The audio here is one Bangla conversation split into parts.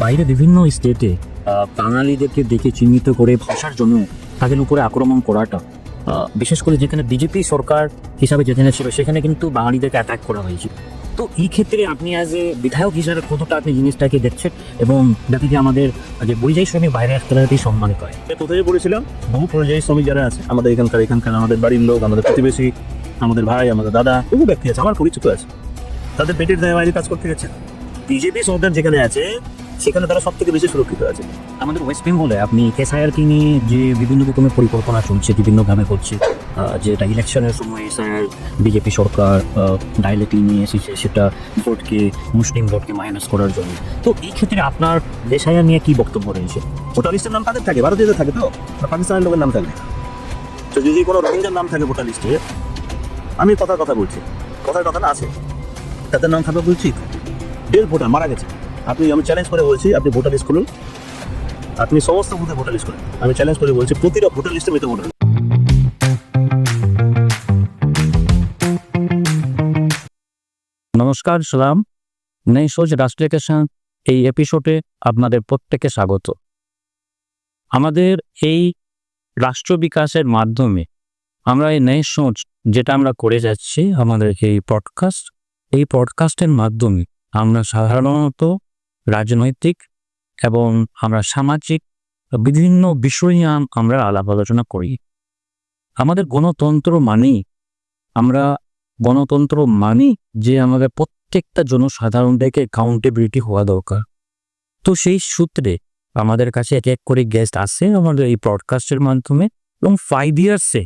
বাইরে বিভিন্ন স্টেটে বাঙালিদেরকে দেখে চিহ্নিত করে ভাষার জন্য তাদের উপরে আক্রমণ করাটা বিশেষ করে যেখানে বিজেপি সরকার হিসাবে যেখানে ছিল, সেখানে কিন্তু বাঙালিদেরকে অ্যাটাক করা হয়েছে। তো এই ক্ষেত্রে আপনি অ্যাজ এ বিধায়ক হিসাবে কতটা আপনি জিনিসটাকে দেখছেন এবং যাতে কি আমাদের যে পরিযায়ী শ্রমিক বাইরে আসতে সম্মানিত হয় কোথায় বলেছিলাম, বহু পরিযায়ী শ্রমিক যারা আছে, আমাদের এখানকার এখানকার আমাদের বাড়ির লোক, আমাদের প্রতিবেশী, আমাদের ভাই, আমাদের দাদা, বহু ব্যক্তি আছে, আমার পরিচিত আছে। তাদের পেটের দায় বাইরে কাজ করতে গেছে। বিজেপি সরকার যেখানে আছে সেখানে তারা সব থেকে বেশি সুরক্ষিত আছে। আমাদের ওয়েস্ট বেঙ্গলে আপনি এসআইআরকে নিয়ে যে বিভিন্ন রকমের পরিকল্পনা চলছে বিভিন্ন গ্রামে করছে যেটা ইলেকশনের সময় এসআইআর বিজেপি সরকার ডাইলেটি নিয়ে এসেছে সেটা ভোটকে মুসলিম ভোটকে মাইনাস করার জন্য। তো এই ক্ষেত্রে আপনার এসআইআর নিয়ে কি বক্তব্য রয়েছে? ভোটার লিস্টের নাম তাদের থাকে ভারতীয়দের থাকে তো? পাকিস্তানের লোকের নাম থাকে। তো যদি কোনো রোহিঙ্গার নাম থাকে ভোটার লিস্টে আমি কথার কথা বলছি। কথার কথা না আছে। তাদের নাম থাকবে বলছি ডেল ভোটার মারা গেছে। আপনি, আমি চ্যালেঞ্জ করে বলছি, আপনি ভোটার লিস্ট খুলুন। আপনি সমস্ত বুথে ভোটার লিস্ট করুন আমি চ্যালেঞ্জ করে বলছি, প্রতিটা ভোটার লিস্টে মৃত ভোটার নমস্কার, সালাম। নেই সোচ রাষ্ট্রিয়কেশন এই এপিসোডে আপনাদের প্রত্যেকে স্বাগত। আমাদের এই রাষ্ট্র বিকাশের মাধ্যমে আমরা এই নেই সোচ যেটা আমরা করে যাচ্ছি, আমাদের এই পডকাস্ট এই পডকাস্টের মাধ্যমে আমরা সাধারণত রাজনৈতিক এবং আমরা সামাজিক বিভিন্ন বিষয় নিয়ে আমরা আলাপ আলোচনা করি। আমাদের গণতন্ত্র মানেই, আমরা গণতন্ত্র মানি যে আমাদের প্রত্যেকটা জনসাধারণ থেকে অ্যাকাউন্টেবিলিটি হওয়া দরকার। তো সেই সূত্রে আমাদের কাছে এক এক করে গেস্ট আসে আমাদের এই ব্রডকাস্টের মাধ্যমে এবং ফাইভ ইয়ার্সে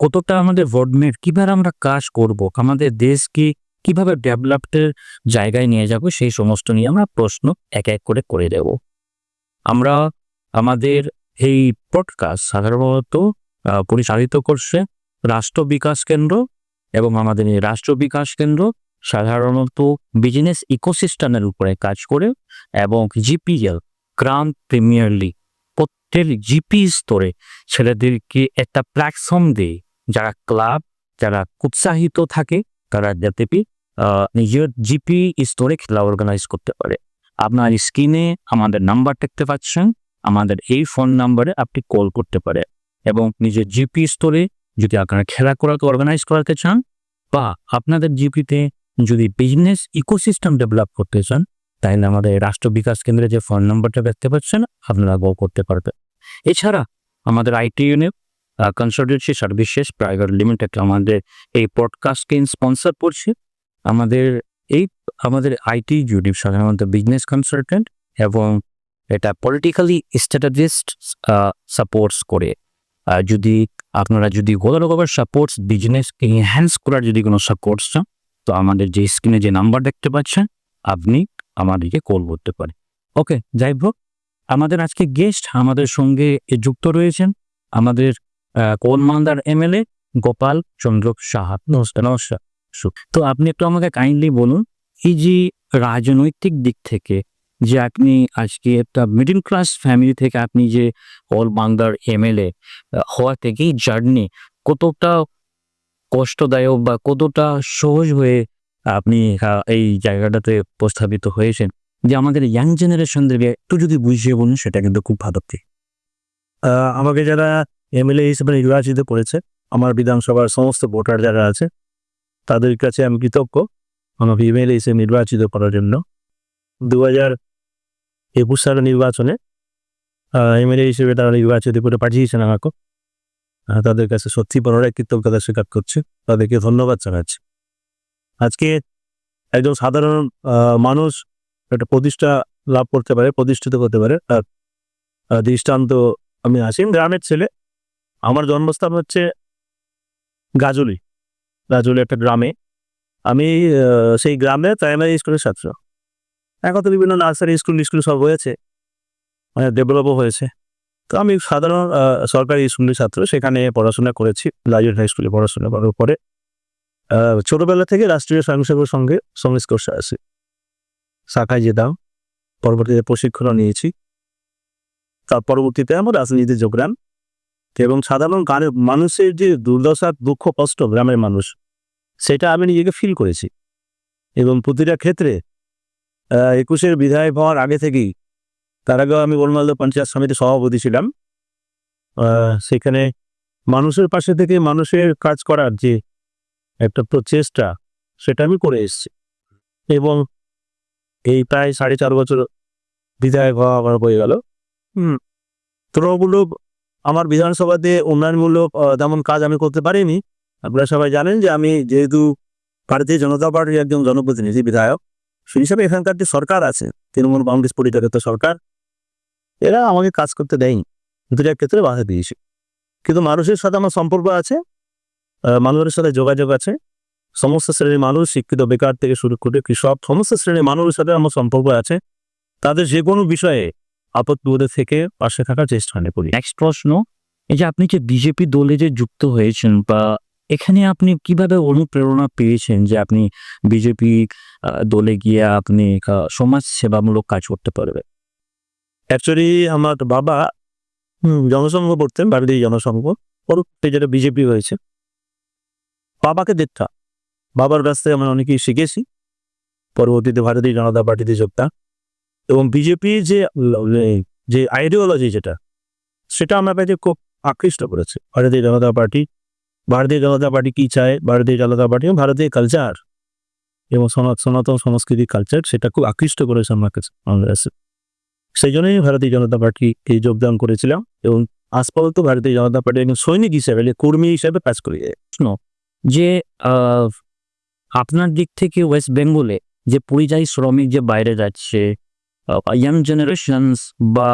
কতটা আমাদের ভোটমেট কীভাবে আমরা কাজ করব, আমাদের দেশকে কীভাবে ডেভেলপের জায়গায় নিয়ে যাব সেই সমস্ত নিয়ে আমরা প্রশ্ন এক এক করে করে দেব। আমরা আমাদের এই পডকাস্ট সাধারণত পরিচালিত করছে রাষ্ট্র বিকাশ কেন্দ্র এবং আমাদের এই রাষ্ট্র বিকাশ কেন্দ্র সাধারণত বিজনেস ইকোসিস্টেমের উপরে কাজ করে এবং জিপিএল গ্রান্ড প্রিমিয়ার লিগ প্রত্যেক জিপি স্তরে ছেলেদেরকে একটা প্ল্যাটফর্ম দেয়। যারা ক্লাব যারা উৎসাহিত থাকে, তারা যাতে নিজের জিপি স্তরে খেলা অর্গানাইজ করতে পারে। আপনার স্ক্রিনে আমাদের নাম্বার দেখতে পাচ্ছেন, আমাদের এই ফোন নাম্বারে আপনি কল করতে পারে এবং নিজের জিপি স্তরে যদি আপনারা খেলা করাকে অর্গানাইজ করাতে চান বা আপনাদের জিপিতে যদি বিজনেস ইকোসিস্টেম ডেভেলপ করতে চান, তাহলে আমাদের রাষ্ট্র বিকাশ কেন্দ্রে যে ফোন নাম্বারটা দেখতে পাচ্ছেন, আপনারা গো করতে পারবেন। এছাড়া আমাদের IT Unit Consultancy Services Private Limited আমাদের এই পডকাস্টকে স্পন্সর করছে। আমাদের এই, আমাদের আইটি ইউনিট সাধারণত বিজনেস কনসালটেন্ট এবং এটা পলিটিক্যালি স্ট্র্যাটেজিস্ট সাপোর্টস করে। যদি আপনারা যদি কোনো সাপোর্টস বিজনেসকে এনহ্যান্স করার যদি কোনো সাপোর্টস চান, তো আমাদের যে স্ক্রিনে যে নাম্বার দেখতে পাচ্ছেন, আপনি আমাদেরকে কল করতে পারেন। ওকে যাই হোক, আমাদের আজকে গেস্ট আমাদের সঙ্গে যুক্ত রয়েছেন আমাদের কোলমান্দার এমএলএ গোপাল চন্দ্র সাহা। নমস্কার। নমস্কার। সু- তো আপনি একটু আমাকে কাইন্ডলি বলুন, এই যে রাজনৈতিক দিক থেকে যে আপনি আজকে একটা মিডল ক্লাস ফ্যামিলি থেকে আপনি যে অল বাংলার এমএলএ হওয়া থেকেই জার্নি কতটা কষ্টদায়ক বা কতটা সহজ হয়ে আপনি এই জায়গাটাতে প্রস্তাবিত হয়েছেন? যে আমাদের ইয়াং জেনারেশনদেরকে একটু যদি বুঝিয়ে বলুন, সেটা কিন্তু খুব ভালো আমাকে যারা এমএলএ হিসেবে নির্বাচিত করেছে, আমার বিধানসভার সমস্ত ভোটার যারা আছে তাদের কাছে আমি কৃতজ্ঞ। আমাকে এমএলএ হিসেবে নির্বাচিত করার জন্য। দু হাজার একুশ সালের নির্বাচনে এমএলএ হিসেবে তারা নির্বাচিত করে পাঠিয়েছেন আমাকে। তাদের কাছে সত্যি পুনরায় কৃতজ্ঞতা স্বীকার করছে। তাদেরকে ধন্যবাদ জানাচ্ছি। আজকে একজন সাধারণ মানুষ একটা প্রতিষ্ঠা লাভ করতে পারে, প্রতিষ্ঠিত করতে পারে। তার দৃষ্টান্ত আমি আসিম। গ্রামের ছেলে। আমার জন্মস্থান হচ্ছে গাজলি। গাজলি একটা গ্রামে। আমি সেই গ্রামে প্রাইমারি স্কুলের ছাত্র। এখন তো বিভিন্ন নার্সারি স্কুল স্কুল সব হয়েছে। মানে ডেভেলপও হয়েছে। তো আমি সাধারণ সরকারি স্কুলের ছাত্র। সেখানে পড়াশোনা করেছি। লাইব্রেরি হাই স্কুলে পড়াশোনা করার পরে ছোটবেলা থেকে রাষ্ট্রীয় স্বয়ংসেবক সঙ্গে সংস্পর্শে আসি শাখায় যেতাম। পরবর্তীতে প্রশিক্ষণও নিয়েছি। তার পরবর্তীতে আমার রাজনীতিতে যোগদান এবং সাধারণ মানুষের যে দুর্দশা, দুঃখ, কষ্ট, গ্রামের মানুষ, সেটা আমি নিজেকে ফিল করেছি। এবং প্রতিটা ক্ষেত্রে একুশের বিধায়ক হওয়ার আগে থেকেই তার আগেও আমি বনমালদা পঞ্চায়েত সমিতির সভাপতি ছিলাম। সেখানে মানুষের পাশে থেকে মানুষের কাজ করার যে একটা প্রচেষ্টা, সেটা আমি করে এসেছি। এবং এই প্রায় সাড়ে চার বছর বিধায়ক হওয়া আমার হয়ে গেল। হুম তুলনামূলক আমার বিধানসভাতে উন্নয়নমূলক তেমন কাজ আমি করতে পারিনি। আপনারা সবাই জানেন যে আমি যেহেতু ভারতীয় জনতা পার্টির একজন জনপ্রতিনিধি বিধায়ক, সেই হিসাবে এখানকার যে সরকার আছে, তৃণমূল কংগ্রেস পরিচালিত সরকার, এরা আমাকে কাজ করতে দেয়নি। দুটা ক্ষেত্রে বাধা দিয়েছে। কিন্তু মানুষের সাথে আমার সম্পর্ক আছে মানুষের সাথে যোগাযোগ আছে। সমস্ত শ্রেণির মানুষ, শিক্ষিত, বেকার থেকে শুরু করে কৃষক, সমস্ত শ্রেণির মানুষের সাথে আমার সম্পর্ক আছে। তাদের যে কোনো বিষয়ে আপদ বিপদে থেকে পাশে থাকার চেষ্টা করি নেক্সট প্রশ্ন এই যে আপনি যে বিজেপি দলে যে যুক্ত হয়েছেন বা এখানে আপনি কীভাবে অনুপ্রেরণা পেয়েছেন যে আপনি বিজেপি দলে গিয়ে আপনি সমাজ সেবামূলক কাজ করতে পারবেন? অ্যাকচুয়ালি আমার বাবা জনসংঘ পড়তেন ভারতীয় জনসংঘ পরবর্তী যেটা বিজেপি হয়েছে। বাবাকে দেখতাম। বাবার কাছ থেকে আমরা অনেকেই শিখেছি। পরবর্তীতে ভারতীয় জনতা পার্টিতে যোগদান। এবং বিজেপির যে যে আইডিওলজি যেটা সেটা আমার কাছে খুব আকৃষ্ট করেছে। ভারতীয় জনতা পার্টি ভারতীয় জনতা পার্টি কি চায়? ভারতীয় জনতা পার্টি এবং ভারতীয় কালচার এবং সনা- সনাতন সংস্কৃতি কালচার সেটা খুব আকৃষ্ট করেছে আমার কাছে আমার কাছে। সেই জন্যই ভারতীয় জনতা পার্টিকে যোগদান করেছিলাম এবং আজ পর্যন্ত ভারতীয় জনতা পার্টি একজন সৈনিক হিসেবে কর্মী হিসেবে কাজ করি যে আহ, আপনার দিক থেকে ওয়েস্ট বেঙ্গলে যে পরিযায়ী শ্রমিক যে বাইরে যাচ্ছে ইয়াং জেনারেশনস বা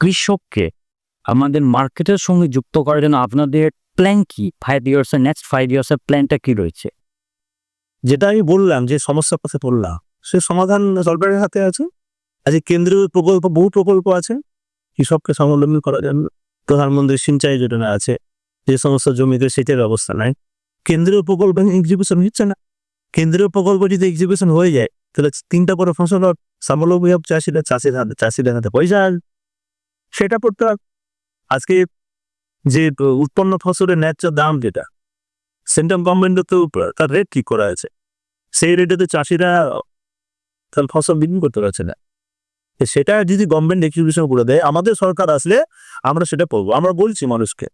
কৃষককে আমাদের মার্কেটের সঙ্গে যুক্ত করার জন্য আপনাদের প্ল্যান কি? ফাইভ ইয়ার্সের নেক্সট ফাইভ ইয়ার্সের প্ল্যানটা কি রয়েছে? যেটা আমি বললাম যে সমস্যার কথা বললাম সে সমাধান সরকারের হাতে আছে। আজকে কেন্দ্রীয় প্রকল্প, বহু প্রকল্প আছে কৃষককে স্বাবলম্বী করার জন্য। প্রধানমন্ত্রী সিঞ্চাই যোজনা আছে, যে সমস্ত জমিতে সেচের ব্যবস্থা নাই। কেন্দ্রীয় প্রকল্প এক্সিবিশন হচ্ছে না। কেন্দ্রীয় প্রকল্প যদি এক্সিবিশন হয়ে যায়, তাহলে তিনটা করে ফসল স্বাবলম্বী হোক চাষিরা চাষির হাতে চাষিদের হাতে পয়সা। সেটা করতে আজকে যে উৎপন্ন ফসলের ন্যায্য দাম যেটা সেন্ট্রাল গভর্নমেন্টের তো তার রেট ঠিক করা আছে। সেই রেটে তো চাষিরা তার ফসল বিক্রি করতে পারছে না। সেটা যদি গভর্নমেন্ট এক্সিবিশন করে দেয় আমাদের সরকার আসলে আমরা সেটা করব। আমরা বলছি মানুষকে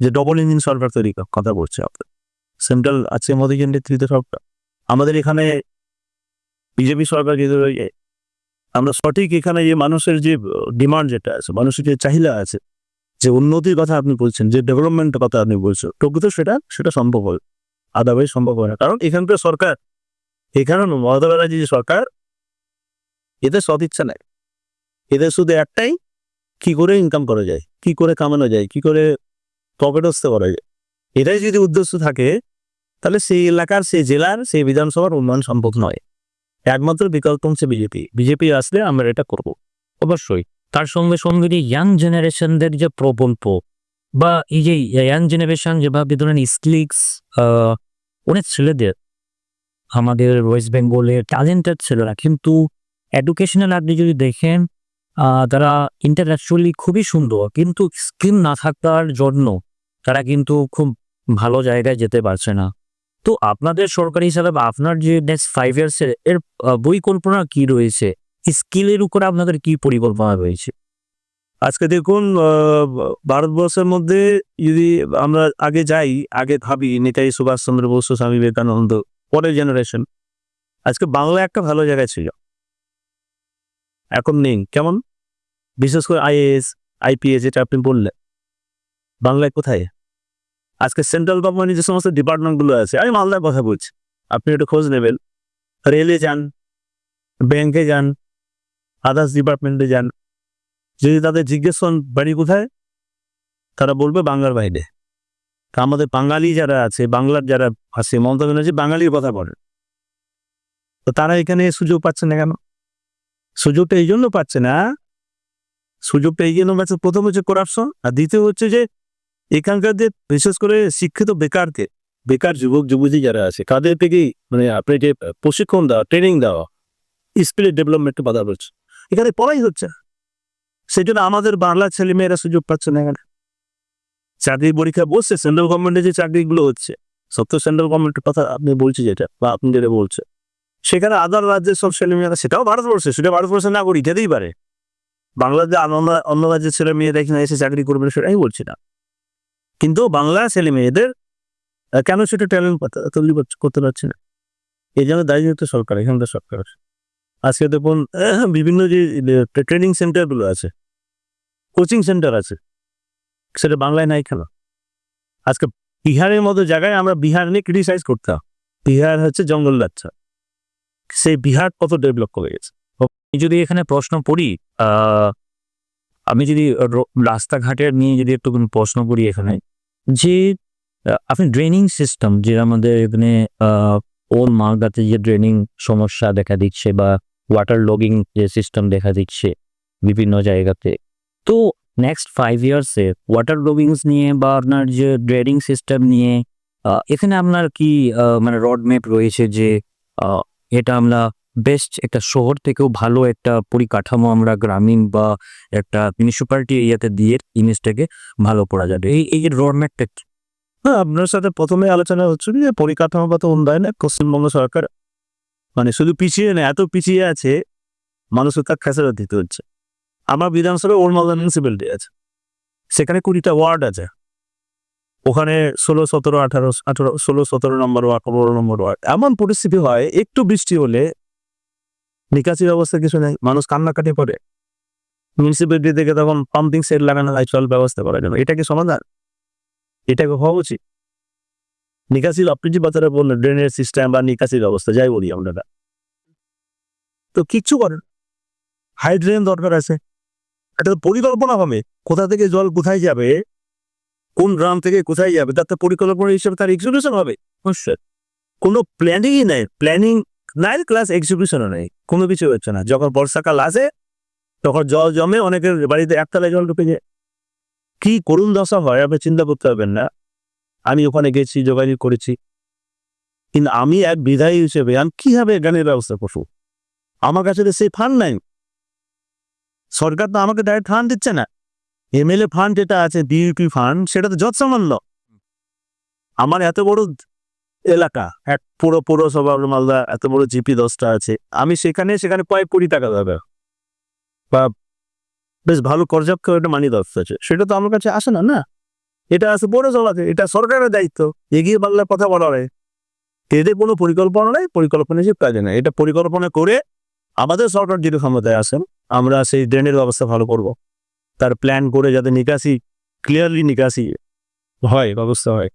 যে ডবল ইঞ্জিন সরকার তৈরি কথা বলছে আপনার সেন্ট্রাল আছে মোদীজির নেতৃত্বে সরকার আমাদের এখানে বিজেপি সরকার যায়, আমরা সঠিক এখানে যে মানুষের যে ডিমান্ড যেটা আছে, মানুষের যে চাহিদা আছে, যে উন্নতির কথা আপনি বলছেন, যে ডেভেলপমেন্টের কথা আপনি বলছেন, প্রকৃত সেটা সেটা সম্ভব হবে। আদারওয়াইজ সম্ভব হয় না। কারণ এখানকার সরকার, এখানে মমতা ব্যানার্জি যে সরকার, এদের সৎ ইচ্ছা নাই। এদের শুধু একটাই, কি করে ইনকাম করা যায়, কি করে কামানো যায়, কি করে প্রফিটস্থ করা যায়। এটাই যদি উদ্দেশ্য থাকে, তাহলে সেই এলাকার, সেই জেলার, সেই বিধানসভার উন্নয়ন সম্ভব নয়। একমাত্র বিকল্প হচ্ছে বিজেপি বিজেপি আসলে আমরা এটা করব। অবশ্যই, তার সঙ্গে সঙ্গে যে ইয়াং জেনারেশনদের যে প্রকল্প বা এই যে ইয়াং জেনারেশন যেভাবে ধরেন স্কিলস অনেক ছেলেদের, আমাদের ওয়েস্ট বেঙ্গলের ট্যালেন্টেড ছেলেরা, কিন্তু এডুকেশনাল আপনি যদি দেখেন তারা ইন্টারন্যাচুয়ালি খুবই সুন্দর, কিন্তু স্কিল না থাকার জন্য তারা কিন্তু খুব ভালো জায়গায় যেতে পারছে না। তো আপনাদের সরকারি হিসাবে বা আপনার যে নেক্সট ফাইভ ইয়ার্সের এর পরিকল্পনা কি রয়েছে? স্কিলের উপরে আপনাদের কি পরিকল্পনা রয়েছে? আজকে দেখুন ভারতবর্ষের মধ্যে যদি আমরা আগে যাই, আগে ভাবি, নেতাজি সুভাষচন্দ্র বসু, স্বামী বিবেকানন্দ, পরের জেনারেশন আজকে বাংলা একটা ভালো জায়গায় ছিল। এখন নেই, কেমন? বিশেষ করে আইএএস আইপিএস যেটা আপনি বললেন। বাংলায় কোথায়? আজকে সেন্ট্রাল গভর্নমেন্টের যে সমস্ত ডিপার্টমেন্টগুলো আছে, আমি মালদার কথা বলছি। আপনি একটু খোঁজ নেবেন। রেলে যান ব্যাংকে যান আদার্স ডিপার্টমেন্টে যান। যদি তাদের জিজ্ঞেস করেন, বাড়ি কোথায়? তারা বলবে, বাংলার বাইরে। আমাদের বাঙালি যারা আছে, বাংলার যারা আছে, মমতা ব্যানার্জি বাঙালির কথা বলে তো তারা এখানে সুযোগ পাচ্ছে না কেন? সুযোগটা এই জন্য পাচ্ছে না। সুযোগটা এই জন্য পাচ্ছে, প্রথম হচ্ছে করাপশন আর দ্বিতীয় হচ্ছে যে এখানকার যে বিশেষ করে শিক্ষিত বেকারকে বেকার যুবক, যুবতী যারা আছে, তাদের থেকেই মানে আপনি যে প্রশিক্ষণ দেওয়া ট্রেনিং দেওয়া স্কিলের ডেভেলপমেন্টে বাধা পড়ছে। এখানে পড়াই হচ্ছে সেই জন্য আমাদের বাংলার ছেলেমেয়েরা সুযোগ পাচ্ছে না এখানে। চাকরির পরীক্ষা বসছে সেন্ট্রাল গভর্নমেন্টের যে চাকরিগুলো হচ্ছে, সব তো সেন্ট্রাল গভর্নমেন্টের কথা আপনি বলছি যেটা, বা আপনি যেটা বলছেন। সেখানে আদার রাজ্যের সব ছেলেমেয়েরা, সেটাও ভারতবর্ষে, সেটা ভারতবর্ষের নাগরিক, যেতেই পারে। অন্য অন্য রাজ্যের ছেলে মেয়েরা এখানে এসে চাকরি করবে সেটাই বলছি না। কিন্তু বাংলা ছেলে মেয়েদের কেন সেটা ট্যালেন্ট তৈরি করতে পারছে না? এই জন্য দায়িত্ব সরকার এখানকার সরকার আজকে দেখুন, বিভিন্ন যে ট্রেনিং সেন্টারগুলো আছে কোচিং সেন্টার আছে, সেটা বাংলায় নাই কেন? আজকে বিহারের মতো জায়গায় আমরা বিহার নিয়ে ক্রিটিসাইজ করতাম। বিহার হচ্ছে জঙ্গল রাজ্য। সেই বিহার কত ডেভেলপ করে গেছে? যদি এখানে প্রশ্ন পড়ি আমি যদি রাস্তাঘাটের নিয়ে যদি একটু প্রশ্ন করি এখানে, যে আপনি ড্রেনিং সিস্টেম যে আমাদের এখানে ওল মালদাতে যে ড্রেনিং সমস্যা দেখা দিচ্ছে বা ওয়াটার লগিং যে সিস্টেম দেখা দিচ্ছে বিভিন্ন জায়গাতে, তো নেক্সট ফাইভ ইয়ার্সে ওয়াটার লগিংস নিয়ে বা আপনার যে ড্রেনিং সিস্টেম নিয়ে এখানে আপনার কি মানে রড ম্যাপ রয়েছে যে এটা আমরা বেস্ট একটা শহর থেকেও ভালো একটা পরিকাঠামো আমরা গ্রামীণ বা একটা মিউনিসিপ্যালিটি এরিয়াতে দিয়ে জিনিসটাকে ভালো করা যাবে। এই এই রোড ম্যাপটা হ্যাঁ আপনার সাথে প্রথমে আলোচনা হচ্ছে যে পরিকাঠামো বা পরিকাঠামোগত উন্নয়নে পশ্চিমবঙ্গ সরকার মানে শুধু পিছিয়ে নেই, এত পিছিয়ে আছে, মানুষের তার খেসারত দিতে হচ্ছে। আমার বিধানসভায় ওর মালদা মিউনিসিপ্যালিটি আছে। সেখানে কুড়িটা ওয়ার্ড আছে। ওখানে ষোলো, সতেরো, আঠারো আঠারো, ষোলো, সতেরো নম্বর ওয়ার্ড, পনেরো নম্বর ওয়ার্ড। এমন পরিস্থিতি হয়, একটু বৃষ্টি হলে নিকাশি ব্যবস্থা কিছু নেই, মানুষ কান্নাকাটি করে। মিউনিসিপ্যালিটি থেকে তখন পাম্পিং সেট লাগানো হয় জল ব্যবস্থা করার জন্য। এটা কি সমাধান? এটাকে হওয়া উচিত? নিকাশির আপনি যে বাজারে বললেন ড্রেনের সিস্টেম বা নিকাশির ব্যবস্থা, যাই বলি আমরা তো কিচ্ছু করেন হাই ড্রেন দরকার আছে। একটা তো পরিকল্পনা হবে। কোথা থেকে জল কোথায় যাবে? কোন গ্রাম থেকে কোথায় যাবে? তার তো পরিকল্পনা হিসেবে তার এক্সিকিউশন হবে। কোনো প্ল্যানিংই নেই। প্ল্যানিং নাই ক্লাস এক্সিকিউশনও নেই, কোনো কিছু হচ্ছে না। যখন বর্ষাকাল আসে, তখন জল জমে অনেকের বাড়িতে একতলায় জল ঢুকে যায়। কি করুণ দশা হয়, আপনি চিন্তা করতে পারবেন না। আমি ওখানে গেছি, যোগাযোগ করেছি। কিন্তু আমি এক বিধায়ী হিসেবে আমি কীভাবে গানের ব্যবস্থা করব? আমার কাছে তো সেই ফান্ড নাই। সরকার তো আমাকে ডাইরেক্ট ফান্ড দিচ্ছে না। এমএলএ ফান্ড যেটা আছে ডিউপি ফান্ড, সেটা তো যত সামান্য আমার এত বড় এলাকা। এক পুরো পৌরসভা মালদা, এত বড় জিপি দশটা আছে। আমি সেখানে সেখানে কয়েক কোটি টাকা দেবে বা বেশ ভালো পর্যাপ্ত একটা মানি দরকার আছে। সেটা তো আমার কাছে আসে না না? এটা আছে পৌরসভাতে, এটা সরকারের দায়িত্ব। এগিয়ে বাংলার কথা বলা হয়। এদের কোনো পরিকল্পনা নেই, পরিকল্পনা হিসেবে কাজে নেই। এটা পরিকল্পনা করে আমাদের সরকার যদি ক্ষমতায় আসেন আমরা সেই ড্রেনের ব্যবস্থা ভালো করব। তার প্ল্যান করে যাতে নিকাশি ক্লিয়ারলি নিকাশি হয়, ব্যবস্থা হয়।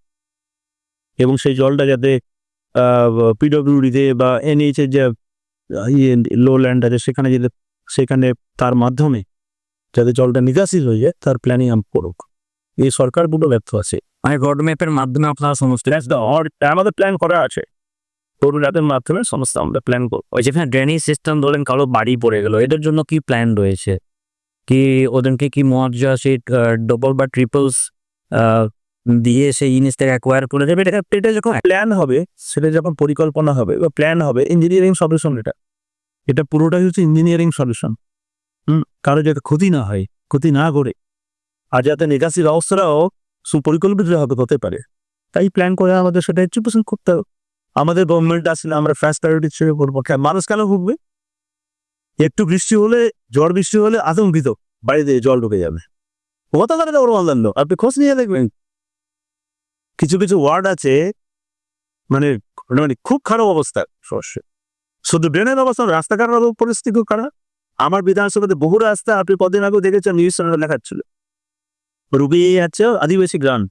এবং সেই জলটা যাতে পিডব্লিউডিতে বা এনএইচের যে ইয়ে লো ল্যান্ড আছে সেখানে যেতে সেখানে তার মাধ্যমে যাতে জলটা নিকাশি হয়ে যায় তার প্ল্যানিং আমি করুক এই সরকার পুরো ব্যর্থ আছে। মানে রোড ম্যাপের মাধ্যমে আপনারা সমস্ত আমাদের প্ল্যান করা আছে। তরুণ রাতের মাধ্যমে সমস্ত আমরা প্ল্যান করব। ওই যেখানে ড্রেনেজ সিস্টেম ধরেন কারও বাড়ি পড়ে গেল এদের জন্য কি প্ল্যান রয়েছে? কি ওদেরকে কি মজা সেই ডবল বা ট্রিপলস দিয়ে সেই জিনিসটাকে অ্যাকোয়ার করে দেবে। এটা এটা যখন প্ল্যান হবে, সেটা যখন পরিকল্পনা হবে বা প্ল্যান হবে ইঞ্জিনিয়ারিং সলিউশন এটা। এটা পুরোটাই হচ্ছে ইঞ্জিনিয়ারিং সলিউশন হুম? কারও যাতে ক্ষতি না হয়, ক্ষতি না করে। আর যাতে নিকাশি সুপরিকল্পিত হবে হতে পারে। তাই প্ল্যান করে আমাদের সেটা একটু পছন্দ করতে হবে। আমাদের গভর্নমেন্ট আসলে আমরা ফার্স্ট প্রায়োরিটি হিসেবে করব মানুষ কেন ভুগবে একটু বৃষ্টি হলে, ঝড় বৃষ্টি হলে আতঙ্কিত। বাড়িতে জল ঢুকে যাবে। কথা কথা ওর মানদণ্ড আপনি খোঁজ নিয়ে দেখবেন। কিছু কিছু ওয়ার্ড আছে মানে মানে খুব খারাপ অবস্থা সমস্যা শুধু ড্রেনের অবস্থা রাস্তাঘাটের পরিস্থিতি খুব খারাপ। আমার বিধানসভাতে বহু রাস্তা আপনি কদিন আগেও দেখেছেন নিউজ চ্যানেলে লেখাচ্ছিল রুবি আছে, আদিবাসী গ্রাম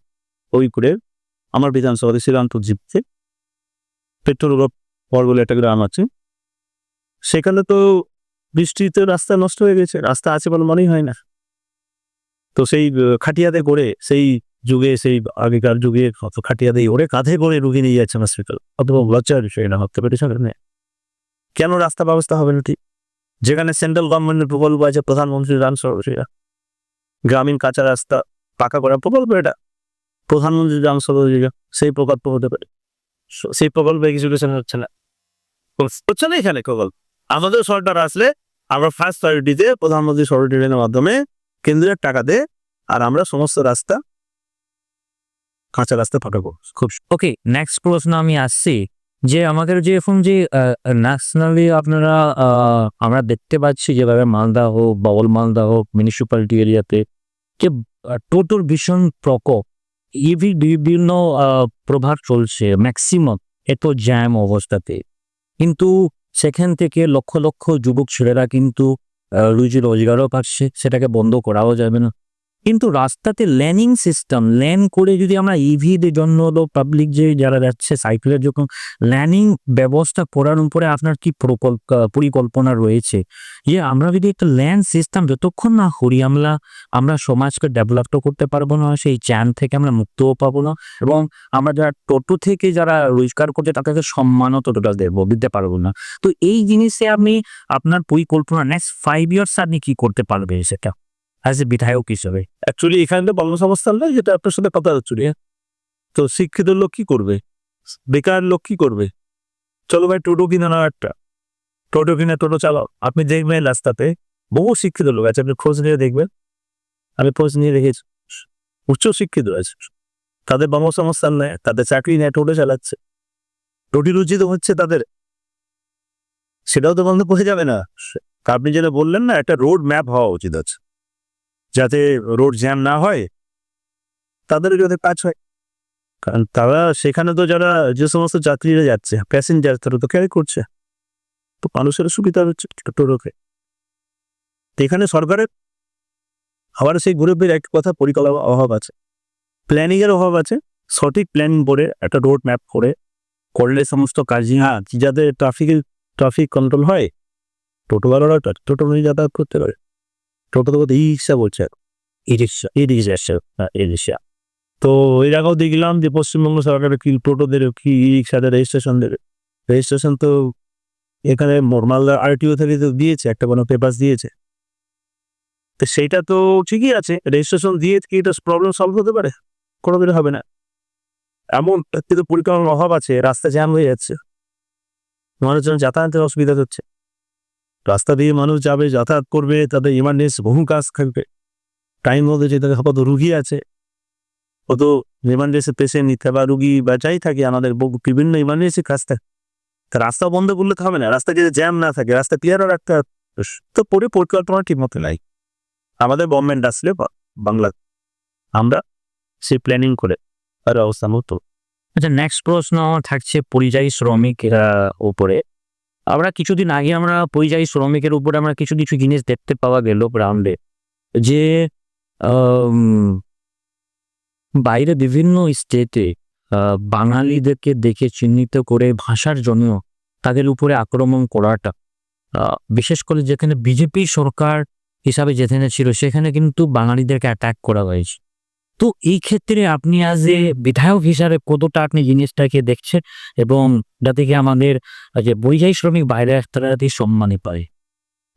ওই করে আমার বিধানসভাতে শ্রীরামপুর জিপতে। পেট্রোল পর বলে একটা গ্রাম আছে। সেখানে তো বৃষ্টিতে রাস্তা নষ্ট হয়ে গেছে, রাস্তা আছে বলে মনেই হয় না। তো সেই খাটিয়াতে করে, সেই যুগে সেই আগেকার যুগে কত খাটিয়া দিয়ে ওরে কাঁধে করে রুগী নিয়ে যাচ্ছে হসপিটাল অথবা লজ্জার বিষয় না হতে পেরে সেখানে কেন রাস্তা ব্যবস্থা হবে না ঠিক? যেখানে সেন্ট্রাল গভর্নমেন্টের প্রকল্প আছে প্রধানমন্ত্রী রান সরকার গ্রামীণ কাঁচা রাস্তা পাকা করা প্রকল্প এটা। প্রধানমন্ত্রী গ্রাম সড়ক সেই প্রকল্প হতে পারে। সেই প্রকল্প এক্সিকিউশন হচ্ছে না। হচ্ছে না এখানে প্রকল্প। আমাদের সরকার আসলে আমরা ফার্স্ট প্রায়োরিটিতে প্রধানমন্ত্রী সড়ক যোজনার মাধ্যমে কেন্দ্রের টাকা দেয় আর আমরা সমস্ত রাস্তা কাঁচা রাস্তা করব খুব ওকে নেক্সট প্রশ্ন আমি আসছি যে আমাদের যে এখন যে ন্যাশনালি আপনারা আমরা দেখতে পাচ্ছি যেভাবে মালদা হোক বাউল মালদা হোক মিউনিসিপ্যালিটি এরিয়াতে যে টোটোর ভীষণ প্রকোপ ইভি বিভিন্ন প্রভাব চলছে ম্যাক্সিমাম এত জ্যাম অবস্থাতে। কিন্তু সেখান থেকে লক্ষ লক্ষ যুবক, ছেলেরা কিন্তু রুজি রোজগারও পাচ্ছে, সেটাকে বন্ধ করাও যাবে না। কিন্তু রাস্তাতে ল্যানিং সিস্টেম, ল্যান করে যদি আমরা ইভিদের জন্য পাবলিক যে যারা যাচ্ছে সাইকেলের যখন ল্যানিং ব্যবস্থা করার উপরে আপনার কি প্রকল্প, পরিকল্পনা রয়েছে? যে আমরা যদি একটা ল্যান্ড সিস্টেম যতক্ষণ না করি, আমরা আমরা সমাজকে ডেভেলপ তো করতে পারব না, সেই চ্যান থেকে আমরা মুক্তও পাবো না এবং আমরা যারা টোটো থেকে যারা রোজগার করছে, তাদেরকে সম্মানও ততটা দেবো, দিতে পারব না। তো এই জিনিসে আপনি, আপনার পরিকল্পনা নেক্সট ফাইভ ইয়ার্স আপনি কি করতে পারবে সেটা? অ্যাজ এ বিধায়ক হিসেবে অ্যাকচুয়ালি এখানে তো কর্মসংস্থান নয় যেটা আপনার সাথে কথা হচ্ছে। তো শিক্ষিত লোক কি করবে বেকার লোক কি করবে চলো ভাই টোটো কিনে নাও একটা টোটো কিনে টোটো চালাও আপনি দেখবেন রাস্তাতে বহু শিক্ষিত লোক আছে আপনি খোঁজ নিয়ে দেখবেন আমি খোঁজ নিয়ে দেখেছি উচ্চ শিক্ষিত আছে তাদের কর্মসংস্থান নেয় তাদের চাকরি নেয় টোটো চালাচ্ছে রুটি রুচি তো হচ্ছে তাদের সেটাও তো বন্ধ করে যাবে না আপনি যেটা বললেন না একটা রোড ম্যাপ হওয়া উচিত আছে যাতে রোড জ্যাম না হয় তাদের যাতে কাজ হয়। কারণ তারা সেখানে তো যারা যে সমস্ত যাত্রীরা যাচ্ছে প্যাসেঞ্জার তারা তো ক্যারি করছে। তো মানুষের সুবিধা হচ্ছে টোটোকে। এখানে সরকারের আবার সেই ঘুরে ফিরে এক কথা পরিকল্পনা অভাব আছে। প্ল্যানিং এর অভাব আছে। সঠিক প্ল্যানিং করে একটা রোড ম্যাপ করে, করলে সমস্ত কাজ হ্যাঁ। যাদের ট্রাফিকের ট্রাফিক কন্ট্রোল হয়, টোটোওয়ালারা টোটো নিয়ে যাতায়াত করতে পারে। টোটো তো ই রিক্সা বলছে। ই রিক্সা ই রিক্সা হ্যাঁ ই রিক্সা। তো এর আগেও দেখলাম যে পশ্চিমবঙ্গ সরকারের কি টোটোদের, কি ই রিক্সাদের রেজিস্ট্রেশন দেবে রেজিস্ট্রেশন তো এখানে মালদা আরটিও থেকে তো দিয়েছে, একটা কোনো পেপার দিয়েছে। তো সেইটা তো ঠিকই আছে, রেজিস্ট্রেশন দিয়ে কি এটা প্রবলেম সলভ হতে পারে? কোনোদিন হবে না। এমন কিন্তু পরিকল্পনার অভাব আছে, রাস্তা জ্যাম হয়ে যাচ্ছে। মানুষজন যাতায়াতের অসুবিধা হচ্ছে। রাস্তা দিয়ে মানুষ যাবে, যাতায়াত করবে, তাদের ইমার্জেন্সি বহু কাজ থাকবে। টাইম মধ্যে যেতে আপাতত রুগী আছে ও তো ইমার্জেন্সি পেশেন্ট নিতে বা রুগী বা যাই থাকে, আমাদের বিভিন্ন ইমার্জেন্সি কাজ থাকে। তা রাস্তা বন্ধ করলে তো হবে না রাস্তা যদি জ্যাম না থাকে, রাস্তা ক্লিয়ারও রাখতে। তো পরে পরিকল্পনা ঠিক মতো নাই। আমাদের গভর্নমেন্ট আসলে বাংলা, আমরা সেই প্ল্যানিং করে তার অবস্থা মতো। আচ্ছা নেক্সট প্রশ্ন থাকছে, পরিযায়ী শ্রমিক উপরে। আমরা কিছুদিন আগে আমরা পরিযায়ী শ্রমিকের উপরে আমরা কিছু কিছু জিনিস দেখতে পাওয়া গেল গ্রাউন্ডে যে বাইরে বিভিন্ন স্টেটে বাঙালিদেরকে দেখে চিহ্নিত করে ভাষার জন্য তাদের উপরে আক্রমণ করাটা বিশেষ করে যেখানে বিজেপি সরকার হিসাবে যেখানে ছিল সেখানে কিন্তু বাঙালিদেরকে অ্যাটাক করা হয়েছে। তো এই ক্ষেত্রে আপনি আজ এ বিধায়ক হিসাবে কতটা আপনি জিনিসটাকে দেখছেন এবং যাতে কি আমাদের, যে পরিযায়ী শ্রমিক বাইরে তারা সম্মানই পায়?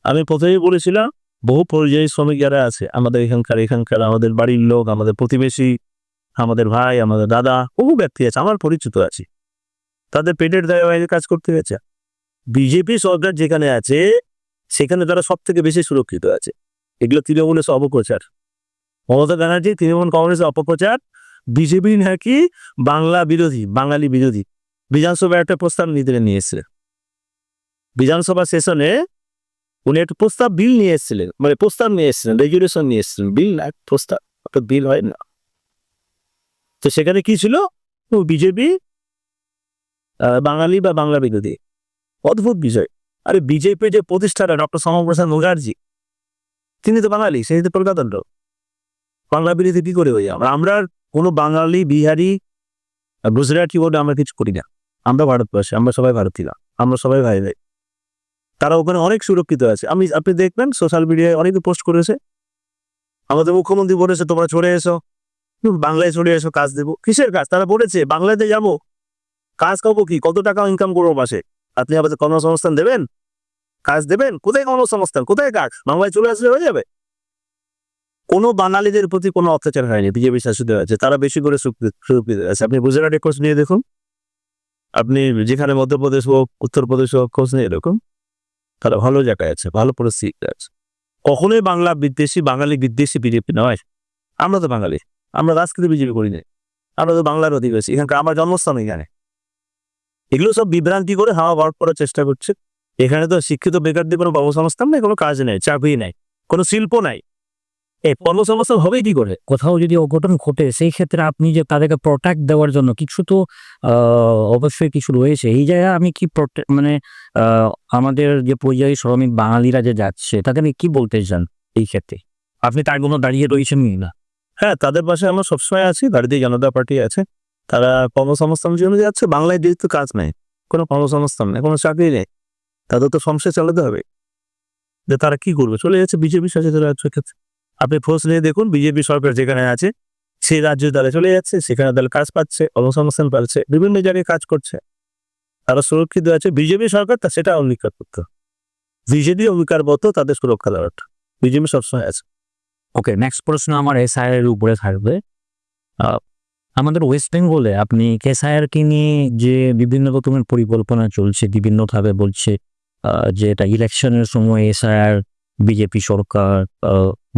আমি প্রথমেই বলেছিলাম, বহু পরিযায়ী শ্রমিক যারা আছে, আমাদের এখানকার এখানকার আমাদের বাড়ির লোক, আমাদের প্রতিবেশী, আমাদের ভাই, আমাদের দাদা, বহু ব্যক্তি আছে, আমার পরিচিত আছে। তাদের পেটের দায়ে বাইরে কাজ করতে গেছে বিজেপি সরকার যেখানে আছে, সেখানে তারা সব থেকে বেশি সুরক্ষিত আছে। এগুলো তৃণমূলের অপপ্রচার মমতা ব্যানার্জি, তৃণমূল কংগ্রেসের অপপ্রচার, বিজেপি নাকি বাংলা বিরোধী, বাঙালি বিরোধী। বিধানসভায় একটা প্রস্তাব নিতে নিয়ে এসছে বিধানসভা সেশনে উনি একটা প্রস্তাব বিল নিয়ে এসেছিলেন মানে প্রস্তাব নিয়ে এসেছিলেন রেগুলেশন নিয়ে এসেছিলেন। বিল না, প্রস্তাব, একটা বিল হয় না। তো সেখানে কি ছিল? বিজেপি বাঙালি বা বাংলা বিরোধী। অদ্ভুত বিষয় আরে বিজেপি যে প্রতিষ্ঠাতা, ডক্টর শ্যামাপ্রসাদ মুখার্জি, তিনি তো বাঙালি, সেই তো কলকাতার লোক। বাংলা বিরোধী কি করে হয়ে আমরা আমরা কোনো বাঙালি, বিহারি, গুজরাটি বলে আমরা কিছু করি না। আমরা ভারতবাসী, আমরা সবাই ভারতীয় আমরা সবাই ভাই ভাই। তারা ওখানে অনেক সুরক্ষিত আছে। আমি, আপনি দেখবেন সোশ্যাল মিডিয়ায় অনেকে পোস্ট করেছে। আমাদের মুখ্যমন্ত্রী বলেছে, তোমরা চলে এসো। বাংলায় চলে এসো, কাজ দেবো। কিসের কাজ? তারা বলেছে, বাংলাতে যাব। কাজ করব কি? কত টাকা ইনকাম করব মাসে? আপনি আমাদের কর্মসংস্থান দেবেন? কাজ দেবেন? কোথায় কর্মসংস্থান? কোথায় কাজ? বাংলায় চলে আসলে হয়ে যাবে? কোনো বাঙালিদের প্রতি কোনো অত্যাচার হয়নি, বিজেপি শাসিত আছে তারা বেশি করে আছে আপনি গুজরাটের খোঁজ নিয়ে দেখুন। আপনি যেখানে মধ্যপ্রদেশ হোক, উত্তরপ্রদেশ হোক, খোঁজ নিয়ে দেখুন। তারা ভালো জায়গায় আছে, ভালো পরিস্থিতিতে আছে। কখনোই বাংলা বিদ্বেষী, বাঙালি বিদ্বেষী বিজেপি নয়। আমরা তো বাঙালি, আমরা রাজকীয় বিজেপি করি না আমরা তো বাংলার অধিবাসী, এখানকার আমার জন্মস্থান এখানে। এগুলো সব বিভ্রান্তি করে হাওয়া বার করার চেষ্টা করছে। এখানে তো শিক্ষিত বেকারদের কোনো কর্মসংস্থান নেই, কোনো কাজ নেই, চাকরি নেই, কোনো শিল্প নাই। এই কর্মসংস্থান হবে কি করে? কোথাও যদি অঘটন ঘটে সেই ক্ষেত্রে আপনি যে তাদেরকে প্রোটেক্ট দেওয়ার জন্য কিছু তো অবশ্যই কিছু রয়েছে এই জায়গায় আমি কি মানে আমাদের যে পরিযায়ী শ্রমিক বাঙালিরা যে যাচ্ছে তাদেরকে কি বলতে চান এই ক্ষেত্রে? আপনি তার জন্য দাঁড়িয়ে রয়েছেন না? হ্যাঁ তাদের পাশে আমরা সবসময় আছি ভারতীয় জনতা পার্টি আছে। তারা কর্মসংস্থানের জন্য যাচ্ছে বাংলায় যেহেতু কাজ নেই কোনো কর্মসংস্থান নেই কোনো চাকরি নেই তাদের তো সংসার চালাতে হবে। যে তারা কি করবে? চলে যাচ্ছে সাথে চলে যাচ্ছে ক্ষেত্রে আপনি খোঁজ নিয়ে দেখুন, বিজেপি সরকার যেখানে আছে, সেই রাজ্যে তারা চলে যাচ্ছে, সেখানে তারা কাজ পাচ্ছে কর্মসংস্থান পাচ্ছে, বিভিন্ন জায়গায় কাজ করছে। তারা সুরক্ষিত আছে, বিজেপি সরকার তা সেটা অঙ্গীকার করতো। বিজেপি অঙ্গীকারবদ্ধ তাদের সুরক্ষা দেওয়ার বিজেপি সবসময় আছে। ওকে নেক্সট প্রশ্ন আমার এসআইআর এর উপরে থাকবে। আমাদের ওয়েস্ট বেঙ্গলে আপনি এসআইআর কে নিয়ে যে বিভিন্ন রকমের পরিকল্পনা চলছে বিভিন্নভাবে বলছে যে এটা ইলেকশনের সময় এসআইআর বিজেপি সরকার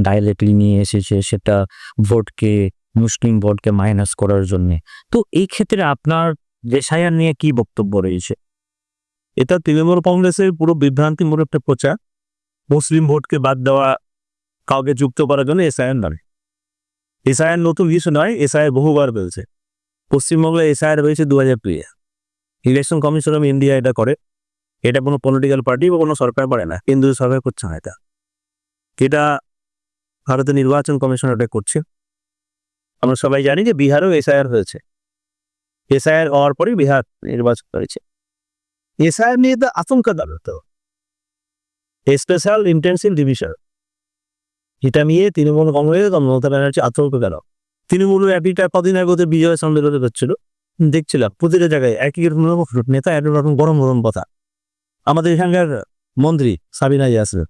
ডাইরেক্টলি নিয়ে এসেছে সেটা ভোটকে মুসলিম ভোটকে মাইনাস করার জন্য। তো এই ক্ষেত্রে আপনার এসআইআর নিয়ে কি বক্তব্য রয়েছে? এটা তৃণমূল কংগ্রেসের পুরো বিভ্রান্তিমূলক একটা প্রচার। মুসলিম ভোটকে বাদ দেওয়া কাউকে যুক্ত করার জন্য এসআইআর নামে এসআইআর নতুন কিছু নয়, এসআইআর বহুবার বেড়েছে পশ্চিমবঙ্গে এসআইআর রয়েছে দু হাজার দুইয়ে ইলেকশন কমিশন অফ ইন্ডিয়া এটা করে। এটা কোনো পলিটিক্যাল পার্টি বা কোনো সরকার পারে না। কেন্দ্রীয় সরকার করছে না এটা। এটা ভারতের নির্বাচন কমিশন এটা করছে। আমরা সবাই জানি যে বিহারেও এসআইআর হয়েছে। এসআইআর হওয়ার পরেই বিহার নির্বাচন করেছে। এসআইআর নিয়ে তো আতঙ্ক দাঁড়াতো স্পেশাল ইন্টেন্সিভ ডিভিশন এটা নিয়ে তৃণমূল কংগ্রেস মমতা ব্যানার্জি আতঙ্ক গেল তৃণমূল একইটা কদিন আগে ওদের বিজয় সম্মেলন হচ্ছিল। দেখছিলাম, প্রতিটা জায়গায় একই রকম নেতা এক রকম গরম গরম কথা। আমাদের এখানকার মন্ত্রী সাবিনা ইয়াসির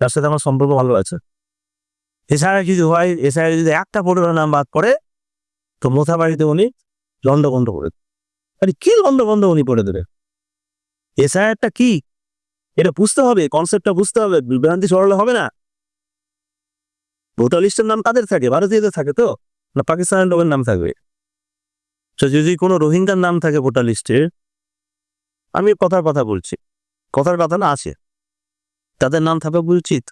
তার সাথে আমার সম্পর্ক ভালো আছে। এছাড়া যদি হয়, এছাড়া যদি একটা ভোটের নাম বাদ করে তো মোথা বাড়িতে উনি লন্ডভন্ড করে। আরে কি লন্ডভন্ড উনি করে দেবে? এসআইআরটা কি? এটা বুঝতে হবে কনসেপ্টটা বুঝতে হবে, বিভ্রান্তি সরলে হবে না। ভোটার লিস্টের নাম কাদের থাকে, ভারতীয়দের থাকে তো, না পাকিস্তানের লোকের নাম থাকবে? তো যদি কোনো রোহিঙ্গার নাম থাকে ভোটার লিস্টে আমি কথার কথা বলছি, কথার কথা না আছে। তাদের নাম থাকা উচিত।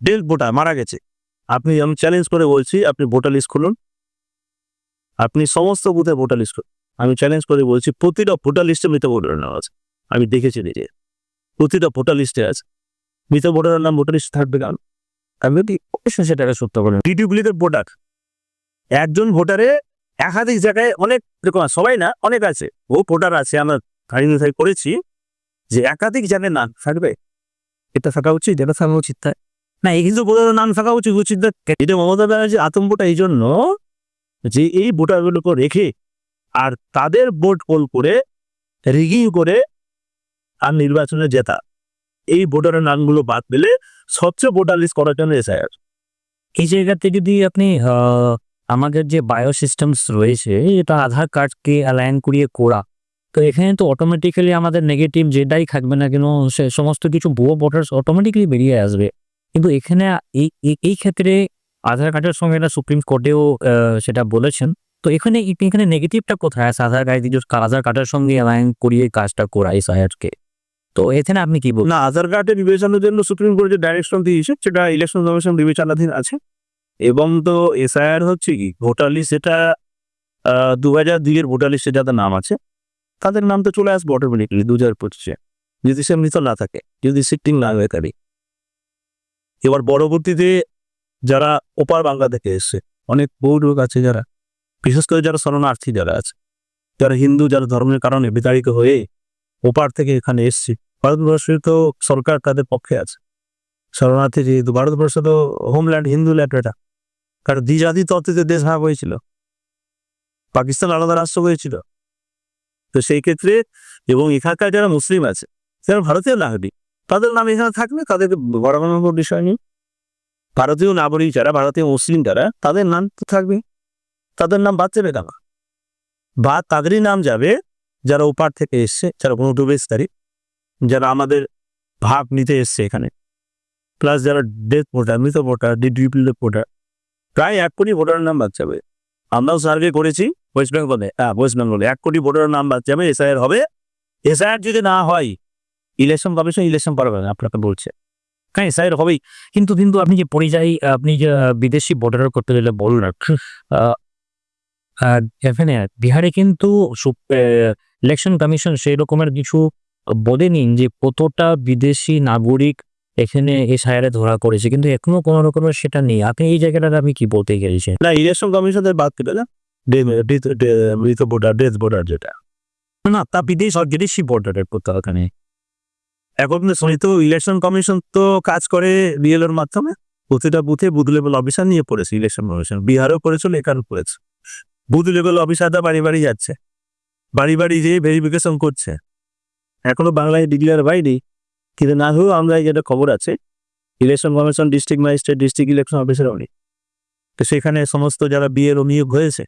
ডেল ভোটার মারা গেছে। আপনি, আমি চ্যালেঞ্জ করে বলছি, আপনি ভোটার লিস্ট খুলুন। আপনি সমস্ত বুথে ভোটার লিস্ট করুন আমি চ্যালেঞ্জ করে বলছি, প্রতিটা ভোটার লিস্টে মৃত ভোটারের নাম আছে। আমি দেখেছি নিজে। প্রতিটা ভোটার লিস্টে আছে। মৃত ভোটারের নাম ভোটার লিস্টে থাকবে কারণ আমি বলি, অবশ্যই সেটাকে সত্য করেন ডিডিউপ্লিকেট ভোটার। একজন ভোটারে একাধিক জায়গায় অনেক এরকম সবাই না, অনেক আছে। ও ভোটার আছে। আমরা নির্ধারণ করেছি যে একাধিক জায়গায় নাম থাকবে। এটা থাকা উচিত, এটা থাকা উচিত তাই। না, এই কিন্তু নাম থাকা উচিত উচিত। এটা মমতা ব্যানার্জি আতঙ্কটা এই জন্য যে এই ভোটারগুলোকে রেখে আর তাদের ভোট পোল করে রিগিং করে আর নির্বাচনে জেতা, এই ভোটারের নামগুলো বাদ পেলে সবচেয়ে ভোটার লিস্ট করার জন্য এসআইআর। এই জায়গাতে যদি আপনি আমাদের যে বায়ো সিস্টেমস রয়েছে, এটা আধার কার্ডকে অ্যালাইন করিয়ে করা, তো এখানে তো অটোমেটিক্যালি আমাদের নেগেটিভ যেটাই থাকবে না কেন, সে সমস্ত কিছু ভুয়ো ভোটার্স অটোমেটিক্যালি বেরিয়ে আসবে। কিন্তু এখানে এই ক্ষেত্রে আধার কার্ডের সঙ্গে এটা সুপ্রিম কোর্টেও সেটা বলেছেন। তো এখানে এখানে নেগেটিভটা কোথায়? আছে আধার কার্ড আধার কার্ডের সঙ্গে অ্যালাইন করিয়ে কাজটা করা এসআইআরকে তো এখানে আপনি কি বলবেন? না, আধার কার্ডের বিবেচনার জন্য সুপ্রিম কোর্ট যে ডাইরেকশন দিয়েছে, সেটা ইলেকশন কমিশন বিবেচনাধীন আছে। এবং তো এসআইআর হচ্ছে কি? ভোটার লিস্ট সেটা দু হাজার দুইয়ের ভোটার লিস্টে যাদের নাম আছে, তাদের নাম তো চলে আসবে অটোমেটিকলি দু হাজার পঁচিশে। যদি সে মৃত না থাকে, যদি সিটিং না হয়ে থাকে এবার পরবর্তীতে যারা ওপার বাংলা থেকে এসছে, অনেক বহু লোক আছে যারা, বিশেষ করে যারা শরণার্থী যারা আছে, যারা হিন্দু, যারা ধর্মের কারণে বিতাড়িত হয়ে ওপার থেকে এখানে এসছে, ভারতবর্ষে তো সরকার তাদের পক্ষে আছে। শরণার্থী যেহেতু, ভারতবর্ষ তো হোমল্যান্ড হিন্দু ল্যান্ড এটা। কারণ দ্বিজাতি তত্ত্বে দেশ ভাগ হয়েছিল, পাকিস্তান আলাদা রাষ্ট্র হয়েছিল। তো সেই ক্ষেত্রে এবং এখানকার যারা মুসলিম আছে যারা ভারতীয় নাগরিক। তাদের নাম এখানে তাদেরকে গড়ানোর কোনো বিষয় নেই ভারতীয় নাগরিক যারা, ভারতীয় মুসলিম যারা, তাদের নাম তো থাকবে তাদের নাম বাদ যাবে কেন? বা তাদেরই নাম যাবে, যারা ওপার থেকে এসছে, যারা কোনো ডুবেস্তারি যারা আমাদের ভাগ নিতে এসছে এখানে। প্লাস যারা ডেথ ভোটার মৃত ভোটার ডিডিউপ্লিকেট ভোটার প্রায় এক কোটি ভোটারের নাম বাদ যাবে। আমরাও সার্ভে করেছি ওয়েস্ট বেঙ্গলে হ্যাঁ ওয়েস্ট বেঙ্গলে এক কোটি ভোটারের নাম বাদ যাবে এসআইআর হবে। এসআইআর যদি না হয় ইলেকশন কমিশন ইলেকশন পারবে না আপনাকে বলছে। হ্যাঁ এসআইআর হবেই। কিন্তু কিন্তু আপনি যে পরিযায়ী আপনি যে বিদেশি বর্ডার করতে গেলে আহ, এখানে বিহারে কিন্তু ইলেকশন কমিশন সেই রকমের কিছু বলেনি যে কতটা বিদেশি নাগরিক এখানে এসআইআরে ধরা করেছে। কিন্তু এখনও কোনো রকমের সেটা নেই। আপনি এই জায়গাটা আমি কি বলতে গেছেন না ইলেকশন কমিশনের বাদ দিলে না? ডে- ডেথ ভোটার যেটা। না তা বিদেশ বিদেশি বর্ডারের কোথাও ওখানে। এখন তো শুনি তো ইলেকশন কমিশন তো কাজ করে বিএলওর মাধ্যমে। প্রতিটা বুথে বুথ লেভেল অফিসার নিয়ে পড়েছে ইলেকশন কমিশন বিহারও করেছিল এখানেও করেছে বুথ লেভেল অফিসাররা বাড়ি বাড়ি যাচ্ছে। বাড়ি বাড়ি যেয়ে ভেরিফিকেশন করছে। এখনও বাংলায় ডিক্লেয়ার বাইনি কিন্তু না হয়েও আমরা যেটা খবর আছে election commission district magistrate district election officer উনি। তো সেখানে সমস্ত যারা বিএলও নিয়োগ হয়েছে,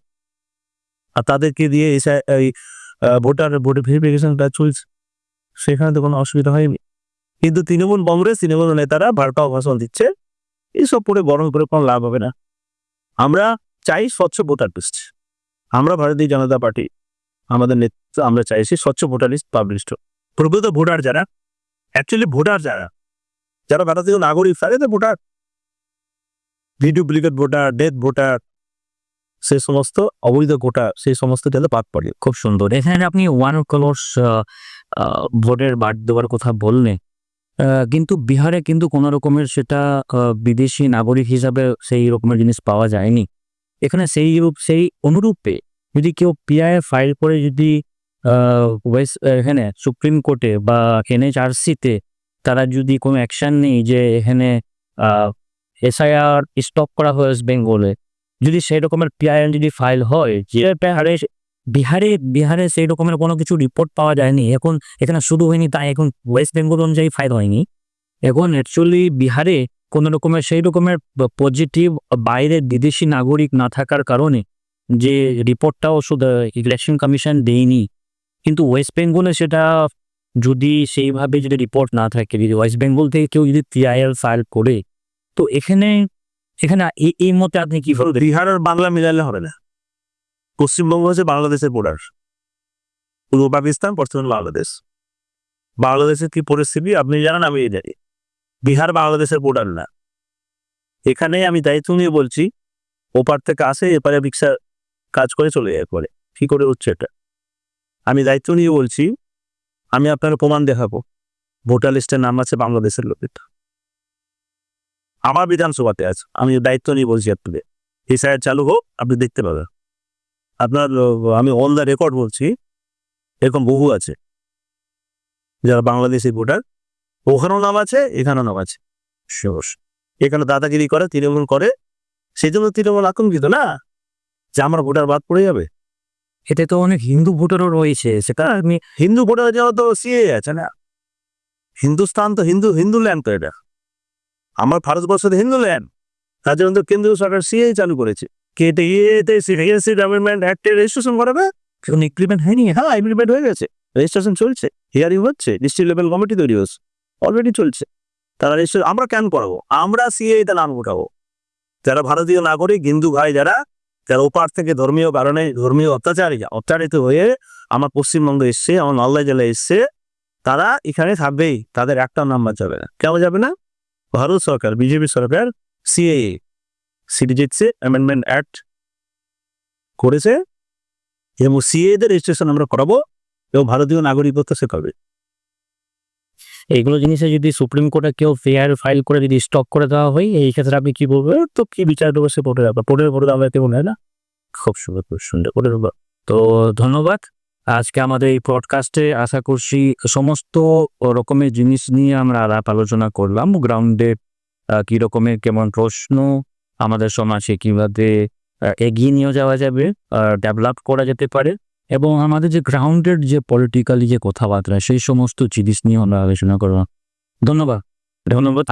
আর তাদেরকে দিয়ে এসে, এই ভোটার ভোটের ভেরিফিকেশনটা চলছে। সেখানে তো কোনো অসুবিধা হয়নি। কিন্তু তৃণমূল কংগ্রেস, তৃণমূল নেতারা ভারটাও ভাষণ দিচ্ছে, এইসব পরে গরম করে কোনো লাভ হবে না। আমরা চাই স্বচ্ছ ভোটার লিস্ট। আমরা ভারতীয় জনতা পার্টি, আমাদের নেতৃত্ব আমরা চাইছি স্বচ্ছ ভোটার লিস্ট পাবলিশ প্রকৃত ভোটার যারা অ্যাকচুয়ালি ভোটার যারা যারা ভারতীয় নাগরিক, তাদের তো voter. Duplicate voter, death voter সে সমস্ত, অবৈধ ভোটার সেই সমস্ত যাতে বাদ পড়ে। খুব সুন্দর। এখানে আপনি ওয়ান কলর্স ভোটের বাদ দেওয়ার কথা বললেন কিন্তু বিহারে কিন্তু কোনো রকমের সেটা বিদেশি নাগরিক হিসাবে সেই রকমের জিনিস পাওয়া যায়নি। এখানে সেই সেই অনুরূপে যদি কেউ পিআই ফাইল করে যদি ওয়েস্ট এখানে সুপ্রিম কোর্টে বা এনএচআরসিতে তারা যদি কোনো অ্যাকশন নেই যে এখানে এসআইআর স্টপ করা হয় ওয়েস্ট বেঙ্গলে যদি সেই রকমের পিআইএল যদি ফাইল হয়, যে বিহারে বিহারে বিহারে সেই রকমের কোনো কিছু রিপোর্ট পাওয়া যায়নি। এখন এখানে শুরু হয়নি, তাই এখন ওয়েস্ট বেঙ্গল অনুযায়ী ফাইল হয়নি। এখন অ্যাকচুয়ালি বিহারে কোনো রকমের সেই রকমের পজিটিভ বাইরের বিদেশি নাগরিক না থাকার কারণে যে রিপোর্টটাও শুধু ইলেকশন কমিশন দেয়নি। কিন্তু ওয়েস্ট বেঙ্গলে সেটা যদি সেইভাবে যদি রিপোর্ট না থাকে, যদি ওয়েস্ট বেঙ্গল থেকে কেউ যদি টিআইএল ফাইল করে, তো এখানে এখানে এই মতে আপনি কি ধরো বিহার আর বাংলা মিলালে হবে না। পশ্চিমবঙ্গ হচ্ছে বাংলাদেশের বর্ডার পূর্ব পাকিস্তান, বর্তমান বাংলাদেশ। বাংলাদেশের কি পরিস্থিতি? আপনি জানেন, আমি জানি। বিহার বাংলাদেশের বর্ডার না। এখানে আমি দায়িত্ব নিয়ে বলছি, ওপার থেকে আসে, এপারে রিক্সা কাজ করে চলে যায় পরে কি করে হচ্ছে এটা? আমি দায়িত্ব নিয়ে বলছি, আমি আপনার প্রমাণ দেখাবো। ভোটার লিস্টের নাম আছে বাংলাদেশের লোকের। আমার বিধানসভাতে আছে আমি দায়িত্ব নিয়ে বলছি আপনাদের। এসআইআর চালু হোক আপনি দেখতে পাবেন। আপনার আমি অন দ্য রেকর্ড বলছি এরকম বহু আছে। যারা বাংলাদেশি ভোটার ওখানেও নাম আছে এখানেও নাম আছে। এখানে দাদাগিরি করে তৃণমূল করে সেই জন্য তৃণমূল আতঙ্কিত না? যে আমার ভোটার বাদ পড়ে যাবে। এতে তো অনেক হিন্দু ভোটারও রয়েছে সেটা আপনি হিন্দু ভোটার যাওয়া তো সিএ আছে না? হিন্দুস্তান তো হিন্দু হিন্দু ল্যান্ড তো এটা। আমার ভারতবর্ষ হিন্দু ল্যান্ড তার জন্য কেন্দ্রীয় সরকার সিএ চালু করেছে। কেটে ইয়েতে সিএসসি ডেভেলপমেন্ট অ্যাক্টে রেজিস্ট্রেশন করাবে? কোনো ইমপ্লিমেন্ট হয়নি। হ্যাঁ ইমপ্লিমেন্ট হয়ে গেছে। রেজিস্ট্রেশন চলছে। হিয়ারিং হচ্ছে। ডিস্ট্রিক্ট লেভেল কমিটি তৈরি হচ্ছে। অলরেডি চলছে। তারা রেজিস্ট্রেশন আমরা কেন করাবো? আমরা সিএ তে নাম উঠাবো। যারা ভারতীয় নাগরিক, হিন্দু ভাই যারা যারা ওপার থেকে ধর্মীয় কারণে ধর্মীয় অত্যাচারী, অত্যাচারিত হয়ে আমার পশ্চিমবঙ্গে এসছে, আমার মালদা জেলায় এসছে, তারা এখানে থাকবেই। তাদের একটা নাম্বার যাবে না। কেন যাবে না? ভারত সরকার, বিজেপি সরকার সিএ সিটিজেন্সি অ্যামেন্ডমেন্ট অ্যাক্ট করেছে এবং সিএ দের রেজিস্ট্রেশন আমরা করাবো এবং ভারতীয় নাগরিকত্ব শেখাবে। এইগুলো জিনিসে যদি সুপ্রিম কোর্টে কেউ ফেয়ার ফাইল করে যদি স্টক করে দেওয়া হয়, এই ক্ষেত্রে আপনি কি বলবেন? তো কি বিচার দেবো সে পড়ে যাবে পড়ে পড়ে আমরা কেমন হয় না? খুব সুন্দর খুব সুন্দর দেবো। তো ধন্যবাদ। আজকে আমাদের এই পডকাস্টে আশা করছি সমস্ত রকমের জিনিস নিয়ে আমরা আলাপ আলোচনা করলাম। গ্রাউন্ডে কি রকমের কেমন প্রশ্ন, আমাদের সমাজে কীভাবে এগিয়ে নিয়ে যাওয়া যাবে ডেভেলপ করা যেতে পারে এবং আমাদের যে গ্রাউন্ডের যে পলিটিক্যালি যে কথাবার্তা, সেই সমস্ত জিনিস নিয়ে আমরা আলোচনা করলাম। ধন্যবাদ। ধন্যবাদ।